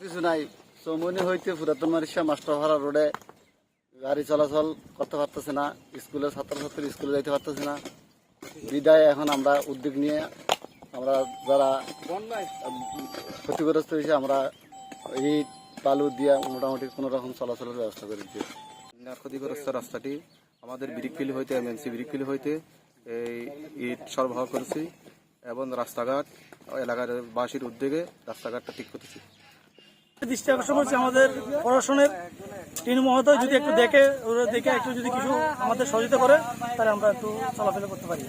কিছু নাই। চৌমনি হইতে পুরাতন মারিশা মাস্টারভাড়া রোডে গাড়ি চলাচল করতে পারতেছে না। স্কুলের ছাত্রছাত্রী স্কুলে যাইতে পারতেছে না। বিদায় এখন আমরা উদ্যোগ নিয়ে আমরা যারা ক্ষতিগ্রস্ত হয়েছে, আমরা ইট বালু দিয়ে মোটামুটি কোনো রকম চলাচলের ব্যবস্থা করে বন্যার ক্ষতিগ্রস্ত রাস্তাটি আমাদের ব্রিকফিল হইতে, এমএনসি ব্রিকফিল হইতে এই ইট সরবরাহ করেছি। এবং রাস্তাঘাট এলাকার বাসীর উদ্যোগে রাস্তাঘাটটা ঠিক করতেছি। দৃষ্টি আকর্ষণ হচ্ছে আমাদের প্রশাসনের। তিন মহোদয় যদি একটু দেখে ওরা দেখে একটু যদি কিছু আমাদের সহযোগিতা করে, তাহলে আমরা একটু চলাফেরা করতে পারি।